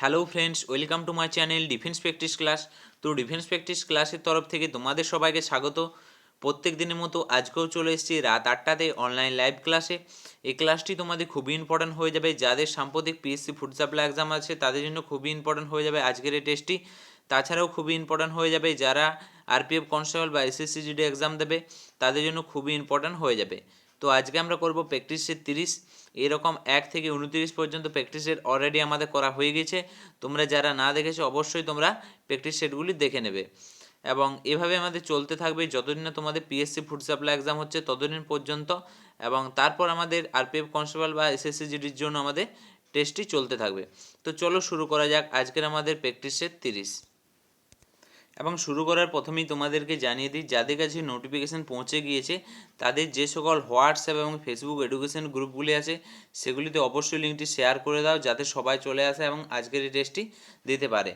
Hello friends welcome to my channel defence practice class তো defence practice ক্লাসের তরফ থেকে তোমাদের সবাইকে স্বাগত। প্রত্যেক দিনের মতো আজকেও চলে এসেছি রাত আটটাতে অনলাইন লাইভ ক্লাসে এই ক্লাসটি তোমাদের খুবই ইম্পর্ট্যান্ট হয়ে যাবে। যাদের সাম্প্রতিক পিএসসি ফুড সাপ্লাই এক্সাম আছে, তাদের জন্য খুবই ইম্পর্ট্যান্ট হয়ে যাবে আজকের এই টেস্টটি তাছাড়াও খুবই ইম্পর্ট্যান্ট হয়ে যাবে যারা আরপিএফ কনস্টেবল বা এসএসসি জিডি এক্সাম দেবে, তাদের জন্য খুবই ইম্পর্ট্যান্ট হয়ে যাবে। তো আজকে আমরা করব প্র্যাকটিসের তিরিশ। এরকম এক থেকে উনতিরিশ পর্যন্ত প্র্যাকটিসের অলরেডি আমাদের করা হয়ে গেছে। তোমরা যারা না দেখেছ, অবশ্যই তোমরা প্র্যাকটিস সেটগুলি দেখে নেবে। এবং এভাবে আমাদের চলতে থাকবে। যতদিন না তোমাদের পিএসসি ফুড সাপ্লাই এক্সাম হচ্ছে, ততদিন পর্যন্ত এবং তারপর আমাদের আরপিএফ কনস্টেবল বা এসএসসি জিডির জন্য আমাদের টেস্টটি চলতে থাকবে। তো চলো শুরু করা যাক আজকের আমাদের প্র্যাকটিসের তিরিশ। এবং শুরু করার প্রথমেই তোমাদেরকে জানিয়ে দিই, যাদের কাছে নোটিফিকেশান পৌঁছে গিয়েছে, তাদের যে সকল হোয়াটসঅ্যাপ এবং ফেসবুক এডুকেশন গ্রুপগুলি আছে, সেগুলিতে অবশ্যই লিঙ্কটি শেয়ার করে দাও, যাতে সবাই চলে আসে এবং আজকের এই টেস্টটি দিতে পারে।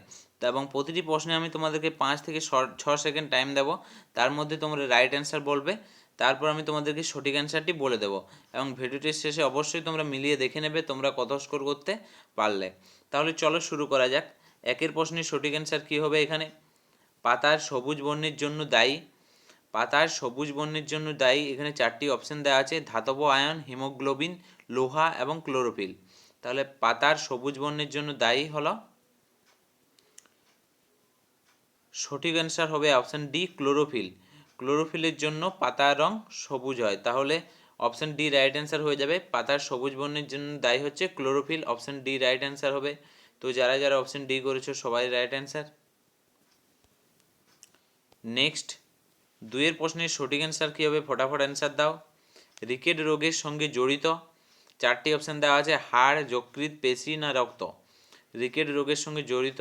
এবং প্রতিটি প্রশ্নে আমি তোমাদেরকে পাঁচ থেকে ছ সেকেন্ড টাইম দেবো, তার মধ্যে তোমরা রাইট অ্যান্সার বলবে, তারপর আমি তোমাদেরকে সঠিক অ্যান্সারটি বলে দেবো এবং ভিডিওটির শেষে অবশ্যই তোমরা মিলিয়ে দেখে নেবে তোমরা কত স্কোর করতে পারলে। তাহলে চলো শুরু করা যাক। একের প্রশ্নের সঠিক অ্যান্সার কী হবে এখানে? পাতার সবুজ বর্ণের জন্য দায়ী। পাতার সবুজ বর্ণের জন্য দায়ী এখানে চারটি অপশন দেওয়া আছে, ধাতব আয়ন হিমোগ্লোবিন লোহা এবং ক্লোরোফিল তাহলে পাতার সবুজ বর্ণের জন্য দায়ী হলো। সঠিক অ্যান্সার হবে অপশান ডি ক্লোরোফিল ক্লোরোফিলের জন্য পাতার রং সবুজ হয়। তাহলে অপশান ডি রাইট অ্যান্সার হয়ে যাবে। পাতার সবুজ বর্ণের জন্য দায়ী হচ্ছে chlorophyll option D right answer হবে। তো যারা যারা অপশান ডি করেছ, সবাই রাইট অ্যান্সার নেক্সট দুইয়ের প্রশ্নের সঠিক অ্যান্সার কী হবে ফটাফট অ্যান্সার দাও? রিকেট রোগের সঙ্গে জড়িত। চারটি অপশান দেওয়া আছে, হাড়, যকৃৎ, পেশি না রক্ত। রিকেট রোগের সঙ্গে জড়িত।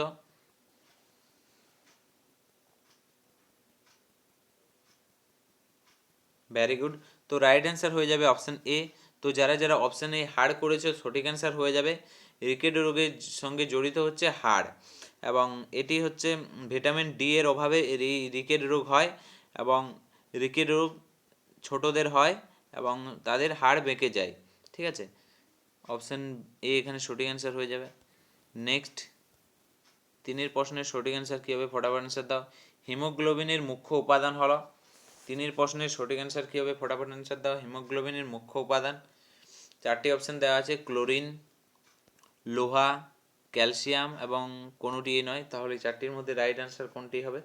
ভ্যারি গুড তো রাইট অ্যান্সার হয়ে যাবে অপশান এ তো যারা যারা অপশান এ হাড় করেছে, সঠিক অ্যান্সার হয়ে যাবে। রিকেট রোগের সঙ্গে জড়িত হচ্ছে হাড়। এবং এটি হচ্ছে ভিটামিন ডি এর অভাবে রিকেট রোগ হয় এবং রিকেট রোগ ছোটদের হয় এবং তাদের হাড় বেঁকে যায়, ঠিক আছে? অপশান এ এখানে সঠিক অ্যান্সার হয়ে যাবে। নেক্সট তিনের প্রশ্নের সঠিক অ্যান্সার কী হবে? ফটাফট অ্যান্সার দাও। হিমোগ্লোবিনের মুখ্য উপাদান হলো। তিনের প্রশ্নের সঠিক অ্যান্সার কী হবে? ফটাফট অ্যান্সার দাও। হিমোগ্লোবিনের মুখ্য উপাদান। চারটি অপশান দেওয়া আছে। ক্লোরিন, লোহা ক্যালসিয়াম এবং কোনোটি নয়, তাহলে চারটির মধ্যে রাইট অ্যান্সার কোনটি হবে?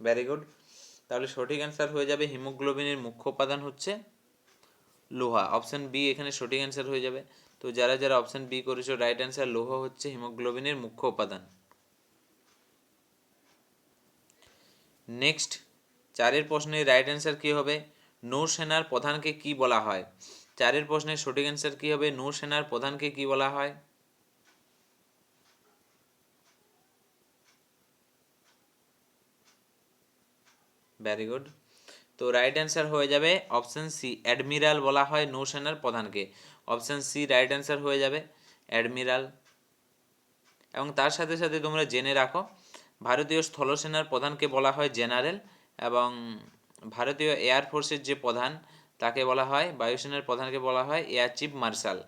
ভ্যারি গুড তাহলে সঠিক অ্যান্সার হয়ে যাবে হিমোগ্লোবিনের মুখ্য উপাদান হচ্ছে লোহা। অপশান বি এখানে সঠিক অ্যান্সার হয়ে যাবে। তো যারা যারা অপশান বি করেছ রাইট অ্যান্সার লোহা হচ্ছে হিমোগ্লোবিনের মুখ্য উপাদান। নেক্সট চারের প্রশ্নের রাইট অ্যান্সার কী হবে? নৌসেনার প্রধানকে কি বলা হয়? চারের প্রশ্নের সঠিক অ্যান্সার কী হবে? নৌসেনার প্রধানকে কি বলা হয়? ভ্যারি গুড তো রাইট অ্যান্সার হয়ে যাবে অপশান সি অ্যাডমিরাল বলা হয় নৌসেনার প্রধানকে। অপশান সি রাইট অ্যান্সার হয়ে যাবে অ্যাডমিরাল এবং তার সাথে সাথে তোমরা জেনে রাখো, ভারতীয় স্থলসেনার প্রধানকে বলা হয় জেনারেল এবং ভারতীয় এয়ার ফোর্সের যে প্রধান, তাকে বলা হয় বায়ুসেনার প্রধানকে বলা হয় এয়ার চিফ মার্শাল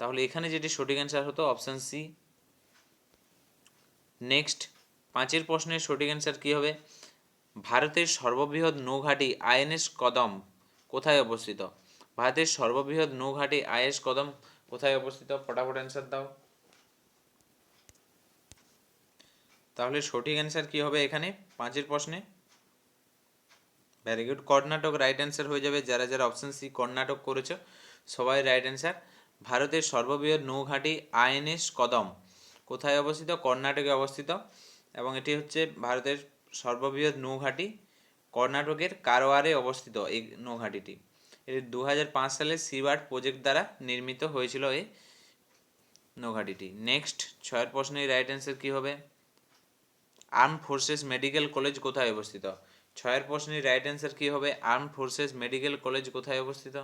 তাহলে এখানে যেটি সঠিক অ্যান্সার হতো অপশান সি নেক্সট পাঁচের প্রশ্নের সঠিক অ্যান্সার কী হবে? ভারতের সর্ববৃহৎ নৌঘাটি আইএনএস কদম কোথায় অবস্থিত? ভারতের সর্ববৃহৎ নৌঘাটি আইএস কদম কোথায় অবস্থিত? ফটাফট অ্যান্সার দাও। তাহলে সঠিক অ্যান্সার কি হবে এখানে? পাঁচের প্রশ্নে। Very good Karnataka right answer হয়ে যাবে। যারা যারা অপশন সি কর্ণাটক করেছ, সবাই রাইট অ্যান্সার ভারতের সর্ববৃহৎ নৌঘাটি আইএনএস কদম কোথায় অবস্থিত? কর্ণাটকে অবস্থিত। এবং এটি হচ্ছে ভারতের সর্ববৃহৎ নৌঘাটি কর্ণাটকের কারোয়ারে অবস্থিত এই নৌঘাটিটি। এটি দু হাজার পাঁচ সালে সিবার্ট প্রজেক্ট দ্বারা নির্মিত হয়েছিল এই নৌঘাটিটি। নেক্সট, ছয়ের প্রশ্নের রাইট অ্যান্সার কী হবে? আর্ম ফোর্সেস মেডিকেল কলেজ কোথায় অবস্থিত? ছয়ের প্রশ্নের রাইট অ্যান্সার কী হবে? আর্ম ফোর্সেস মেডিকেল কলেজ কোথায় অবস্থিত?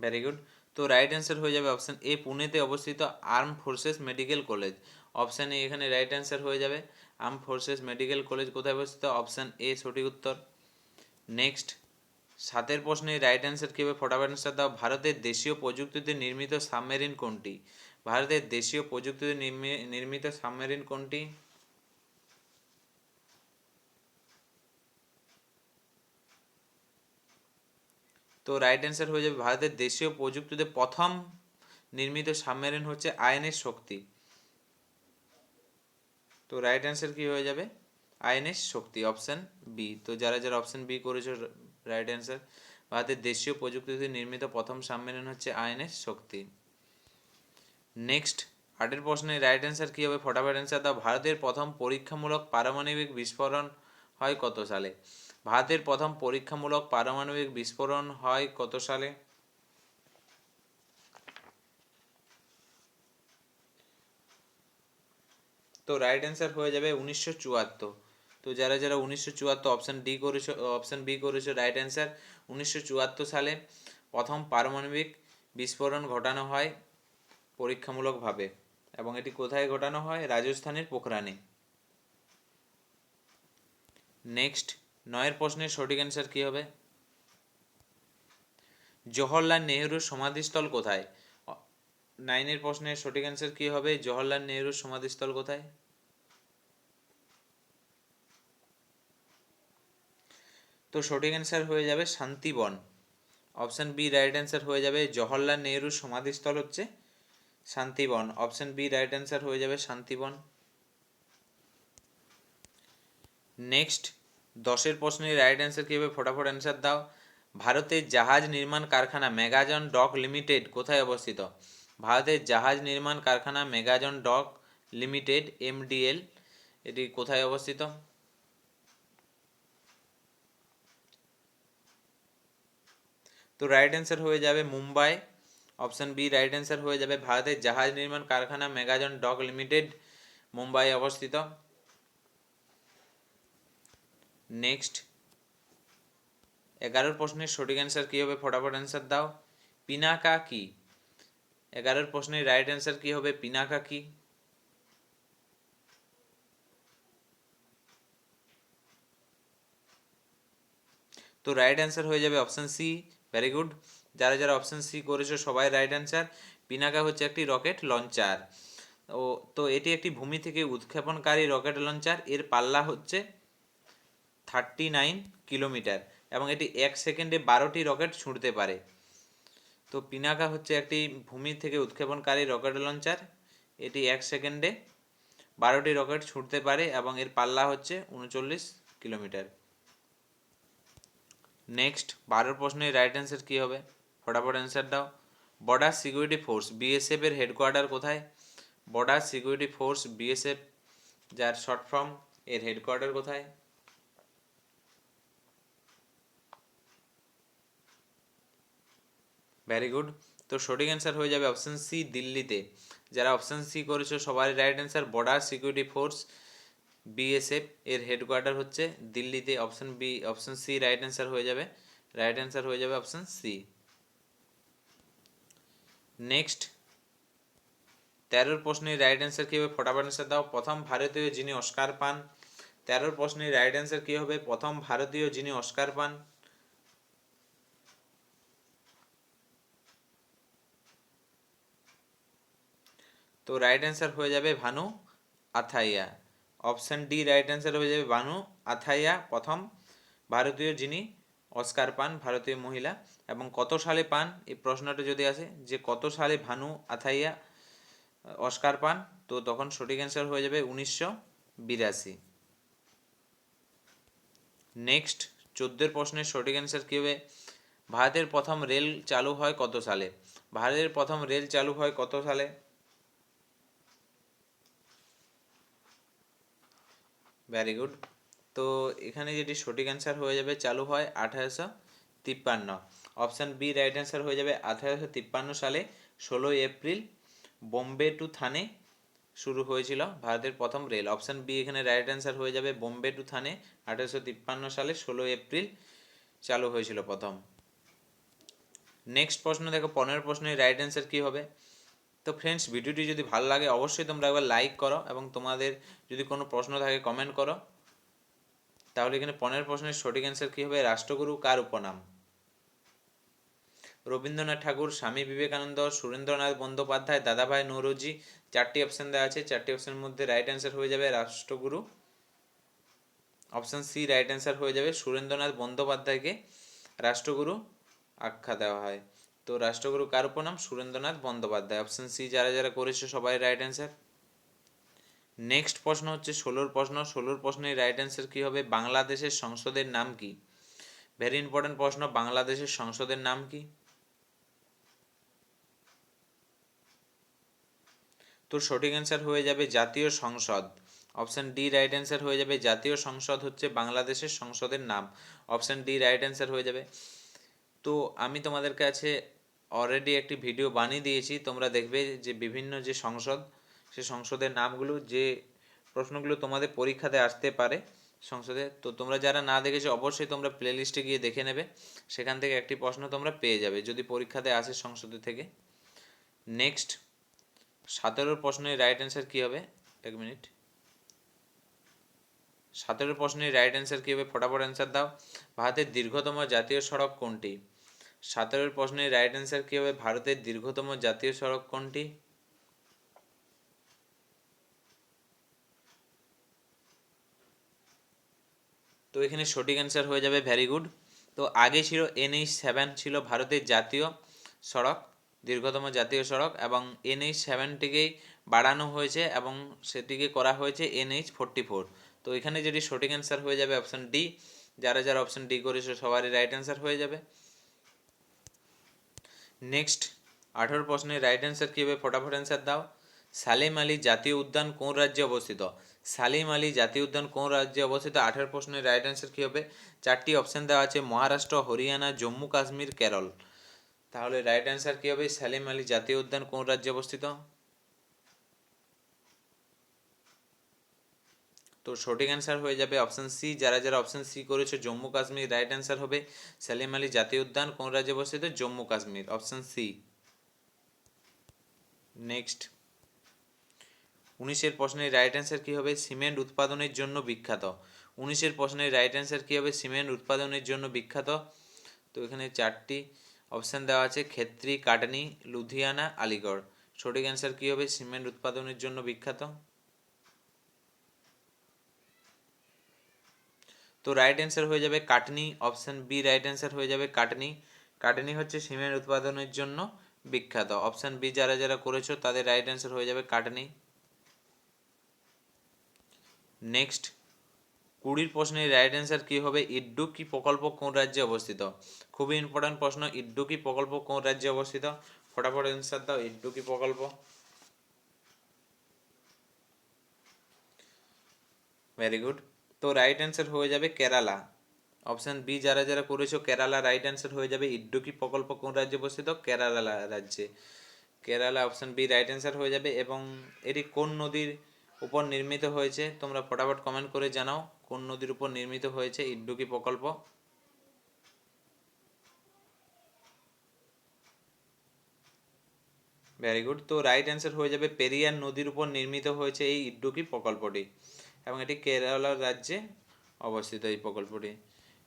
ভেরি গুড তো রাইট অ্যান্সার হয়ে যাবে অপশান এ পুনেতে অবস্থিত armed forces medical college option A এখানে রাইট অ্যান্সার হয়ে যাবে। আর্ম ফোর্সেস মেডিকেল কলেজ কোথায় অবস্থিত? অপশান এ সঠিক উত্তর। নেক্সট সাতের প্রশ্নে রাইট অ্যান্সার কী হবে? ফটাফট অ্যান্সার দাও। ভারতের দেশীয় প্রযুক্তিতে নির্মিত সাবমেরিন কোনটি? ভারতের দেশীয় প্রযুক্তিতে নির্মি- নির্মিত সাবমেরিন কোনটি? তো রাইট অ্যান্সার হয়ে যাবে ভারতের দেশীয় প্রযুক্তিতে প্রথম নির্মিত সাবমেরিন হচ্ছে আইএনএস শক্তি। তো রাইট অ্যান্সার কি হয়ে যাবে? আইএনএস শক্তি অপশন বি তো যারা যারা অপশন বি করেছ রাইট অ্যান্সার ভারতের দেশীয় প্রযুক্তিতে নির্মিত প্রথম সাবমেরিন হচ্ছে আইএনএস শক্তি। নেক্সট আটের প্রশ্নে রাইট অ্যান্সার কী হবে? ফটাফট অ্যান্সার দাও। ভারতের প্রথম পরীক্ষামূলক পারমাণবিক বিস্ফোরণ হয় কত সালে? ভারতের প্রথম পরীক্ষামূলক পারমাণবিক বিস্ফোরণ হয় কত সালে? তো রাইট অ্যান্সার হয়ে যাবে উনিশশো চুয়াত্তর। তো যারা যারা উনিশশো চুয়াত্তর অপশান ডি করেছ অপশান বি করেছ রাইট অ্যান্সার উনিশশো চুয়াত্তর সালে প্রথম পারমাণবিক বিস্ফোরণ ঘটানো হয় পরীক্ষামূলকভাবে এবং এটি কোথায় ঘটানো হয়? রাজস্থানের পোখরানে। নেক্সট নয়ের প্রশ্নের সঠিক অ্যান্সার কী হবে? জওহরলাল নেহরুর সমাধিস্থল কোথায়? নাইনের প্রশ্নের সঠিক অ্যান্সার কী হবে? জওহরলাল নেহরুর সমাধিস্থল কোথায়? তো সঠিক অ্যান্সার হয়ে যাবে Shantivan. Option B right answer হয়ে যাবে জওহরলাল নেহরুর সমাধিস্থল হচ্ছে Shantivan. Option B right answer হয়ে যাবে শান্তিবন। নেক্সট দশের প্রশ্নের রাইট অ্যান্সার কী হবে ফটাফট অ্যান্সার দাও? ভারতের জাহাজ নির্মাণ কারখানা মেগাজন ডক লিমিটেড কোথায় অবস্থিত? ভারতের জাহাজ নির্মাণ কারখানা মেগাজন ডক লিমিটেড এমডিএল এটি কোথায় অবস্থিত? তো রাইট অ্যান্সার হয়ে যাবে Mumbai. Option B right answer হয়ে যাবে ভারতের জাহাজ নির্মাণ কারখানা মেগাজন ডক লিমিটেড মুম্বাই অবস্থিত। নেক্সট এগারোর প্রশ্নের সঠিক অ্যান্সার কী হবে ফটাফট অ্যান্সার দাও। পিনাকা কি? এগারোর প্রশ্নের রাইট অ্যান্সার কী হবে? পিনাকা কি? তো রাইট অ্যান্সার হয়ে যাবে অপশন সি ভেরি গুড যারা যারা অপশন সি করেছ, সবাই রাইট অ্যান্সার পিনাকা হচ্ছে একটি রকেট লঞ্চার ও, তো এটি একটি ভূমি থেকে উৎক্ষেপণকারী রকেট লঞ্চার এর পাল্লা হচ্ছে থার্টি নাইন কিলোমিটার এবং এটি এক সেকেন্ডে বারোটি রকেট ছুঁড়তে পারে। তো পিনাকা হচ্ছে একটি ভূমি থেকে উৎক্ষেপণকারী রকেট লঞ্চার এটি এক সেকেন্ডে বারোটি রকেট ছুটতে পারে এবং এর পাল্লা হচ্ছে উনচল্লিশ কিলোমিটার নেক্সট বারোর প্রশ্নের রাইট অ্যান্সার কী হবে? ফটাফট অ্যান্সার দাও। বর্ডার সিকিউরিটি ফোর্স বিএসএফ এর হেডকোয়ার্টার কোথায়? বর্ডার সিকিউরিটি ফোর্স বিএসএফ যার শর্ট ফর্ম এর হেডকোয়ার্টার কোথায়? ভেরি গুড তো সঠিক অ্যান্সার হয়ে যাবে অপশন সি দিল্লিতে। যারা অপশন সি করেছ, সবারই right answer border security force BSF এর হেডকোয়ার্টার হচ্ছে দিল্লিতে। Option B option C right answer হয়ে যাবে। রাইট অ্যান্সার হয়ে যাবে অপশান সি নেক্সট তেরোর প্রশ্নের রাইট অ্যান্সার কী হবে? ফটাফট অ্যান্সার দাও। প্রথম ভারতীয় যিনি অস্কার পান, তেরোর প্রশ্নের রাইট অ্যান্সার কী হবে? প্রথম ভারতীয় যিনি অস্কার পান তো রাইট অ্যান্সার হয়ে যাবে Bhanu Athaiya. Option D right answer হয়ে যাবে ভানু আথাইয়া, প্রথম। ভারতীয় যিনি, অস্কার পান, ভারতীয় মহিলা। এবং কত সালে পান? এই প্রশ্নটা যদি আসে, যে কত সালে ভানু আথাইয়া অস্কার পান? তো তখন সঠিক অ্যান্সার হয়ে যাবে উনিশশো বিরাশি। নেক্সট চোদ্দের প্রশ্নের সঠিক অ্যান্সার কী হবে? ভারতের প্রথম রেল চালু হয় কত সালে? ভারতের প্রথম রেল চালু হয় কত সালে? ভ্যারি গুড তো এখানে যেটি সঠিক অ্যান্সার হয়ে যাবে চালু হয় আঠারোশো তিপ্পান্ন। অপশান বি রাইট অ্যান্সার হয়ে যাবে আঠারোশো তিপ্পান্ন সালে ষোলোই এপ্রিল বোম্বে টু থানে শুরু হয়েছিল ভারতের প্রথম রেল। অপশান বি এখানে রাইট অ্যান্সার হয়ে যাবে বোম্বে টু থানে আঠারোশো তিপ্পান্ন সালে ষোলোই এপ্রিল চালু হয়েছিল প্রথম। নেক্সট প্রশ্ন দেখো, পনেরো প্রশ্নের রাইট অ্যান্সার কী হবে? তো ফ্রেন্ডস ভিডিওটি যদি ভালো লাগে, অবশ্যই তোমরা একবার লাইক করো এবং তোমাদের যদি কোনো প্রশ্ন থাকে কমেন্ট করো। তাহলে এখানে পনেরো প্রশ্নের সঠিক অ্যান্সার কী হবে? রাষ্ট্রগুরু কার উপনাম? রবীন্দ্রনাথ ঠাকুর, স্বামী বিবেকানন্দ, সুরেন্দ্রনাথ বন্দ্যোপাধ্যায়, দাদাভাই নৌরোজি, চারটি অপশন দেওয়া আছে। চারটি অপশনের মধ্যে রাইট অ্যান্সার হয়ে যাবে রাষ্ট্রগুরু। অপশন সি রাইট অ্যান্সার হয়ে যাবে সুরেন্দ্রনাথ বন্দ্যোপাধ্যায়কে রাষ্ট্রগুরু আখ্যা দেওয়া হয়। তো রাষ্ট্রগুরু কার উপনাম সুরেন্দ্রনাথ বন্দ্যোপাধ্যায়। অপশন সি যারা যারা করেছে সবাই রাইট অ্যান্সার নেক্সট প্রশ্ন হচ্ছে ষোলোর প্রশ্ন। ষোলোর প্রশ্নের রাইট অ্যান্সার কী হবে? বাংলাদেশের সংসদের নাম কি? ভেরি ইম্পর্টেন্ট প্রশ্ন, বাংলাদেশের সংসদের নাম কি? তো সঠিক অ্যান্সার হয়ে যাবে জাতীয় সংসদ। অপশন ডি রাইট অ্যান্সার হয়ে যাবে জাতীয় সংসদ হচ্ছে বাংলাদেশের সংসদের নাম। অপশন ডি রাইট অ্যান্সার হয়ে যাবে। তো আমি তোমাদের কাছে অলরেডি একটি ভিডিও বানিয়ে দিয়েছি। তোমরা দেখবে যে বিভিন্ন যে সংসদ, সে সংসদের নামগুলো, যে প্রশ্নগুলো তোমাদের পরীক্ষাতে আসতে পারে সংসদে। তো তোমরা যারা না দেখেছ, অবশ্যই তোমরা প্লেলিস্টে গিয়ে দেখে নেবে। সেখান থেকে একটি প্রশ্ন তোমরা পেয়ে যাবে, যদি পরীক্ষাতে আসে সংসদে থেকে। নেক্সট সতেরোর প্রশ্নের রাইট অ্যান্সার কী হবে? এক মিনিট সতেরোর প্রশ্নের রাইট অ্যান্সার কী হবে? ফটাফট অ্যান্সার দাও। ভারতের দীর্ঘতম জাতীয় সড়ক কোনটি? সতেরোর প্রশ্নের রাইট অ্যান্সার কী হবে? ভারতের দীর্ঘতম জাতীয় সড়ক কোনটি? তো এখানে সঠিক অ্যান্সার হয়ে যাবে ভ্যারি গুড তো আগে ছিল এনএইচ সেভেন ছিল ভারতের জাতীয় সড়ক, দীর্ঘতম জাতীয় সড়ক, এবং এনএইচ সেভেনটিকেই বাড়ানো হয়েছে, এবং সেটিকে করা হয়েছে এনএইচ ফোরটি ফোর তো এখানে যেটি সঠিক অ্যান্সার হয়ে যাবে অপশান ডি যারা যারা অপশান ডি করেছে, সবারই রাইট অ্যান্সার হয়ে যাবে। নেক্সট আঠারো প্রশ্নের রাইট অ্যান্সার কী হবে ফটাফট অ্যান্সার দাও। সালেম আলী জাতীয় উদ্যান কোন রাজ্যে অবস্থিত? সালিম আলী জাতীয় উদ্যান কোন রাজ্যে অবস্থিত? আঠারো প্রশ্নের রাইট অ্যান্সার কী হবে চারটি অপশান দেওয়া আছে, মহারাষ্ট্র, হরিয়ানা, জম্মু, কাশ্মীর, কেরল। তাহলে রাইট অ্যান্সার কী হবে সালিম আলী জাতীয় উদ্যান কোন রাজ্যে অবস্থিত? তো সঠিক অ্যান্সার হয়ে যাবে অপশান সি যারা যারা অপশান সি করেছে, জম্মু কাশ্মীর রাইট অ্যান্সার হবে। সালিম আলী জাতীয় উদ্যান, কোন রাজ্যে অবস্থিত? Jammu Kashmir option C next উনিশের প্রশ্নের রাইট অ্যান্সার কী হবে? সিমেন্ট উৎপাদনের জন্য বিখ্যাত। উনিশের প্রশ্নের রাইট অ্যান্সার কী হবে? সিমেন্ট উৎপাদনের জন্য বিখ্যাত। তো এখানে চারটি অপশান দেওয়া আছে। ক্ষেত্রী, কাটনি, লুধিয়ানা, আলিগড়। সঠিক অ্যান্সার কী হবে? সিমেন্ট উৎপাদনের জন্য বিখ্যাত। তো রাইট অ্যান্সার হয়ে যাবে Katni option B right answer হয়ে যাবে কাটনি। কাটনি হচ্ছে সিমেন্ট উৎপাদনের জন্য বিখ্যাত। অপশান বি যারা যারা করেছ, তাদের রাইট অ্যান্সার হয়ে যাবে কাটনি। নেক্সট কুড়ির প্রশ্নের রাইট অ্যান্সার কী হবে? ইড্ডুকি প্রকল্প কোন রাজ্যে অবস্থিত? খুবই ইম্পর্ট্যান্ট প্রশ্ন ইড্ডুকি প্রকল্প কোন রাজ্যে অবস্থিত? ফটাফট অ্যান্সার দাও ইড্ডুকি প্রকল্প? ভেরি গুড তো রাইট অ্যান্সার হয়ে যাবে কেরালা। অপশান বি যারা যারা করেছ, কেরালা রাইট অ্যান্সার হয়ে যাবে ইড্ডুকি প্রকল্প কোন রাজ্যে অবস্থিত? কেরালা রাজ্যে। Kerala option B right answer হয়ে যাবে এবং এটি কোন নদীর উপর নির্মিত হয়েছে? তোমরা ফটাফট কমেন্ট করে জানাও কোন নদীর উপর নির্মিত হয়েছে ইড্ডুকি প্রকল্প। ভেরি গুড তো রাইট অ্যান্সার হয়ে যাবে পেরিয়ার নদীর উপর নির্মিত হয়েছে এই ইড্ডুকি প্রকল্পটি। এবং এটি কেরালা রাজ্যে অবস্থিত এই প্রকল্পটি।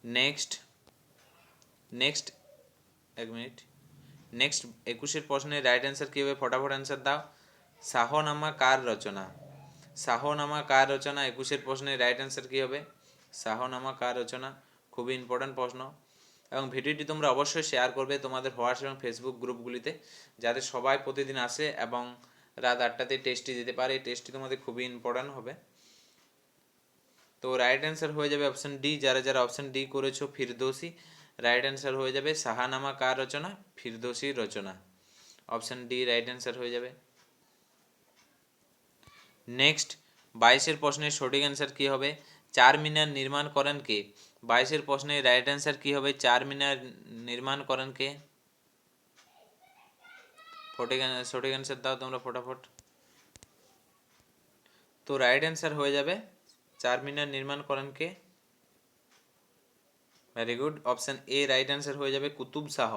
নেক্সট নেক্সট এক মিনিট নেক্সট একুশের প্রশ্নে রাইট অ্যান্সার কী হবে ফটাফট অ্যান্সার দাও? শাহনামা কার রচনা? শাহনামা কার রচনা? একুশের প্রশ্নে রাইট অ্যান্সার কী হবে? শাহনামা কার রচনা? খুবই ইম্পর্ট্যান্ট প্রশ্ন। এবং ভিডিওটি তোমরা অবশ্যই শেয়ার করবে তোমাদের হোয়াটসঅ্যাপ এবং ফেসবুক গ্রুপগুলিতে যাতে সবাই প্রতিদিন আসে এবং রাত আটটাতে টেস্টটি দিতে পারে। এই টেস্টটি তোমাদের খুবই ইম্পর্ট্যান্ট হবে। তো রাইট অ্যান্সার হয়ে যাবে অপশান ডি যারা যারা অপশান ডি করেছ, ফিরদৌসি। রাইট অ্যান্সার হয়ে যাবে শাহানামা কার রচনা? ফিরদৌসির রচনা। অপশান ডি রাইট অ্যান্সার হয়ে যাবে। নেক্সট বাইশের প্রশ্নের সঠিক অ্যান্সার কী হবে? চার মিনার নির্মাণ করেন কে? বাইশের প্রশ্নের রাইট অ্যান্সার কী হবে? চার মিনার নির্মাণ করেন কে? ফটিক সঠিক অ্যান্সার দাও তোমরা ফটাফট। তো রাইট অ্যান্সার হয়ে যাবে চার মিনার নির্মাণ করেন কে? Very good option A right answer হয়ে যাবে কুতুব শাহ।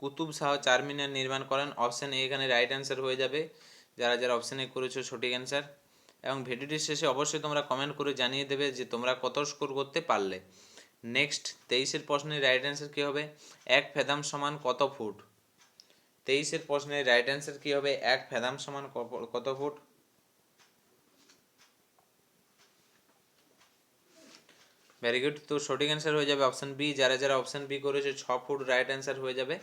কুতুব শাহ চার মিনার নির্মাণ করেন। অপশান এ এখানে রাইট অ্যান্সার হয়ে যাবে। যারা যারা অপশান এ করেছ, সঠিক অ্যান্সার এবং ভিডিওটির শেষে অবশ্যই তোমরা কমেন্ট করে জানিয়ে দেবে যে তোমরা কত স্কোর করতে পারলে। নেক্সট তেইশের প্রশ্নের রাইট অ্যান্সার কী হবে? এক ফেদাম সমান কত ফুট? তেইশের প্রশ্নের রাইট অ্যান্সার কি হবে? এক ফেদাম সমান কত ফুট? ভেরি গুড তো সঠিক অ্যান্সার হয়ে যাবে অপশান বি যারা যারা অপশান বি করেছে, ছ ফুট রাইট অ্যান্সার হয়ে যাবে।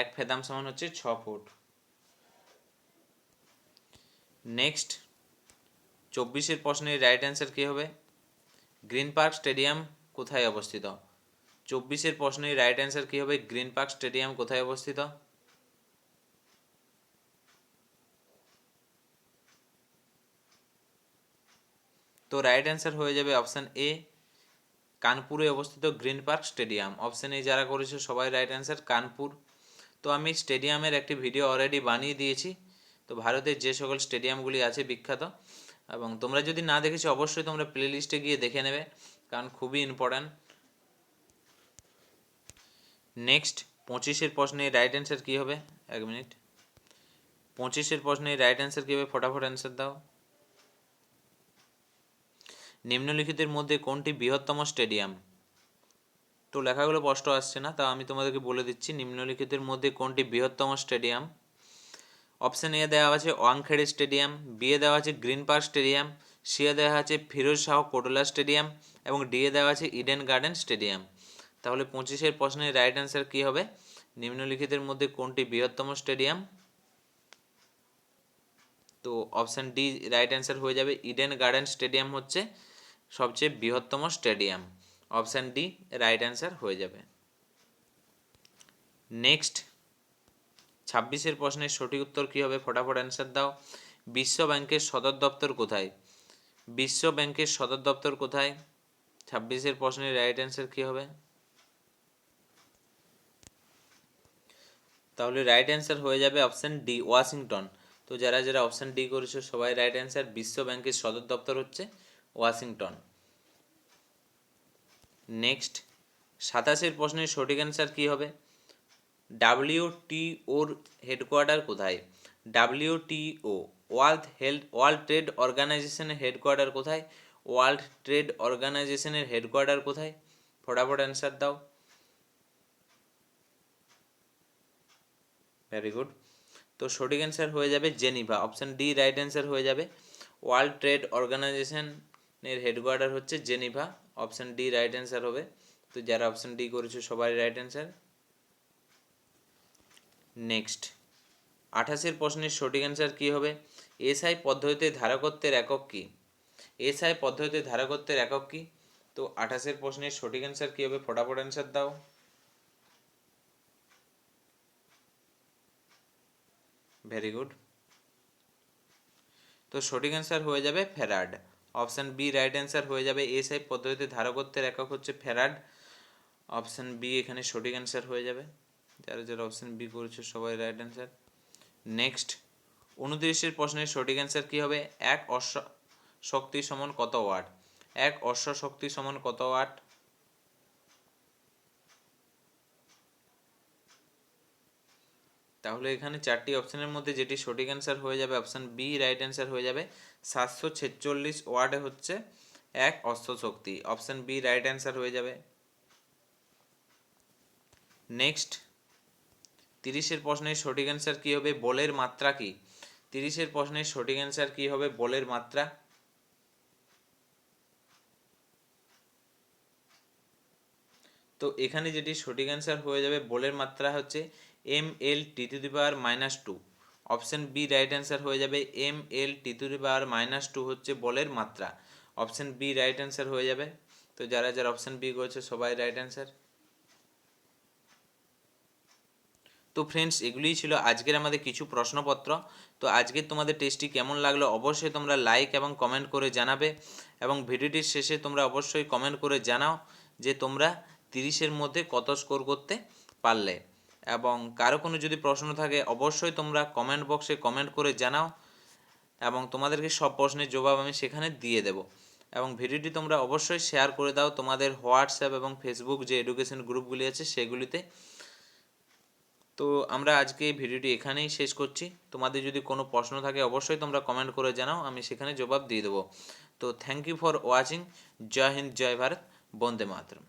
এক ফেদাম সমান হচ্ছে ছ ফুট। নেক্সট চব্বিশের প্রশ্নের রাইট অ্যান্সার কী হবে? গ্রিন পার্ক স্টেডিয়াম কোথায় অবস্থিত? চব্বিশের প্রশ্নের রাইট অ্যান্সার কী হবে? গ্রিন পার্ক স্টেডিয়াম কোথায় অবস্থিত? তো রাইট অ্যান্সার হয়ে যাবে অপশান এ কানপুরে অবস্থিত green park stadium. Option A যারা করেছে সবাই রাইট অ্যান্সার কানপুর। তো আমি স্টেডিয়ামের একটি ভিডিও অলরেডি বানিয়ে দিয়েছি। তো ভারতের যে সকল স্টেডিয়ামগুলি আছে বিখ্যাত। এবং তোমরা যদি না দেখেছ, অবশ্যই তোমরা প্লে লিস্টে গিয়ে দেখে নেবে, কারণ খুবই ইম্পর্ট্যান্ট নেক্সট পঁচিশের প্রশ্নে রাইট অ্যান্সার কী হবে? এক মিনিট পঁচিশের প্রশ্নে রাইট অ্যান্সার কী হবে? ফটাফট অ্যান্সার দাও। নিম্নলিখিতের মধ্যে কোনটি বৃহত্তম স্টেডিয়াম? তো লেখাগুলো স্পষ্ট আসছে না তা আমি তোমাদেরকে বলে দিচ্ছি, নিম্নলিখিতের মধ্যে কোনটি বৃহত্তম স্টেডিয়াম? অপশান এ দেওয়া আছে ওয়াংখেড়ে স্টেডিয়াম, বি এ দেওয়া আছে গ্রিন পার্ক স্টেডিয়াম, সি এ দেওয়া আছে ফিরোজ শাহ কোটলা স্টেডিয়াম এবং ডি এ দেওয়া আছে ইডেন গার্ডেন স্টেডিয়াম। তাহলে পঁচিশের প্রশ্নের রাইট অ্যান্সার কী হবে? নিম্নলিখিতের মধ্যে কোনটি বৃহত্তম স্টেডিয়াম? তো অপশান ডি রাইট অ্যান্সার হয়ে যাবে, ইডেন গার্ডেন স্টেডিয়াম হচ্ছে সবচেয়ে বৃহত্তম stadium. Option D right answer হয়ে যাবে। নেক্সট, ছাব্বিশের প্রশ্নের সঠিক উত্তর কী হবে? ফটাফট অ্যান্সার দাও। বিশ্ব ব্যাংকের সদর দপ্তর কোথায়? বিশ্ব ব্যাংকের সদর দপ্তর কোথায়? ছাব্বিশের প্রশ্নের রাইট অ্যান্সার কী হবে? তাহলে রাইট অ্যান্সার হয়ে যাবে অপশান ডি, ওয়াশিংটন। তো যারা যারা অপশান ডি করেছ, সবাই রাইট অ্যান্সার বিশ্ব ব্যাংকের সদর দপ্তর হচ্ছে ওয়াশিংটন। নেক্সট, সাতাশের প্রশ্নের সঠিক অ্যান্সার কী হবে? ডাব্লিউটিওর হেডকোয়ার্টার কোথায়? WTO, world health, world trade অর্গানাইজেশনের হেডকোয়ার্টার কোথায়? ওয়ার্ল্ড ট্রেড অর্গানাইজেশনের হেডকোয়ার্টার কোথায়? ফটাফট অ্যান্সার দাও। ভেরি গুড তো সঠিক অ্যান্সার হয়ে যাবে Geneva. Option D, right answer হয়ে যাবে। ওয়ার্ল্ড ট্রেড অর্গানাইজেশনের হেডকোয়ার্টার হচ্ছে Geneva. Option D right answer হবে। তো যারা অপশান ডি করেছ সবাই রাইট অ্যান্সার নেক্সট আঠাশের প্রশ্নের সঠিক অ্যান্সার কী হবে? এসআই পদ্ধতিতে ধারকত্বের একক কী? এসআই পদ্ধতিতে ধারকত্বের একক কী? তো আঠাশের প্রশ্নের সঠিক অ্যান্সার কী হবে? ফটাফট অ্যান্সার দাও। ভেরি গুড তো সঠিক অ্যান্সার হয়ে যাবে farad. Option B right answer হয়ে যাবে এসআই পদ্ধতিতে ধারকত্বের একক হচ্ছে ফেরাড। অপশান বি এখানে সঠিক অ্যান্সার হয়ে যাবে। যারা যারা অপশান বি করেছে সবাই রাইট অ্যান্সার নেক্সট উনত্রিশের প্রশ্নের সঠিক অ্যান্সার কী হবে? এক অশ্ব শক্তি সমান কত ওয়াট? এক অশ্ব শক্তি সমান কত ওয়াট? তাহলে এখানে চারটি অপশানের মধ্যে যেটি সঠিক অ্যান্সার হয়ে যাবে, অপশান বি রাইট অ্যান্সার হয়ে যাবে। সাতশো ছেচল্লিশ ওয়ার্ডে হচ্ছে এক অস্ত্র শক্তি অপশান বি রাইট অ্যান্সার হয়ে যাবে। নেক্সট তিরিশের প্রশ্নের সঠিক অ্যান্সার কী হবে? বলের মাত্রা কি? তিরিশের প্রশ্নের সঠিক অ্যান্সার কী হবে? বলের মাত্রা? তো এখানে যেটি সঠিক অ্যান্সার হয়ে যাবে, বলের মাত্রা হচ্ছে M L T to the power minus two option B right answer হয়ে যাবে M L T to the power minus two হচ্ছে বলের মাত্রা। অপশান বি রাইট অ্যান্সার হয়ে যাবে। তো যারা যারা অপশান বি করেছে, সবাই রাইট অ্যান্সার তো ফ্রেন্ডস এগুলিই ছিল আজকের আমাদের কিছু প্রশ্নপত্র। তো আজকের তোমাদের টেস্টটি কেমন লাগল অবশ্যই তোমরা লাইক এবং কমেন্ট করে জানাবে। এবং ভিডিওটির শেষে তোমরা অবশ্যই কমেন্ট করে জানাও যে তোমরা তিরিশের মধ্যে কত স্কোর করতে পারলে। এবং কারও কোনো যদি প্রশ্ন থাকে, অবশ্যই তোমরা কমেন্ট বক্সে কমেন্ট করে জানাও এবং তোমাদেরকে সব প্রশ্নের জবাব আমি সেখানে দিয়ে দেব। এবং ভিডিওটি তোমরা অবশ্যই শেয়ার করে দাও তোমাদের হোয়াটসঅ্যাপ এবং ফেসবুক যে এডুকেশন গ্রুপগুলি আছে সেগুলিতে। তো আমরা আজকে ভিডিওটি এখানেই শেষ করছি। তোমাদের যদি কোনো প্রশ্ন থাকে, অবশ্যই তোমরা কমেন্ট করে জানাও, আমি সেখানে জবাব দিয়ে দেবো। তো থ্যাংক ইউ ফর ওয়াচিং জয় হিন্দ, জয় ভারত। বন্দে মাতরম।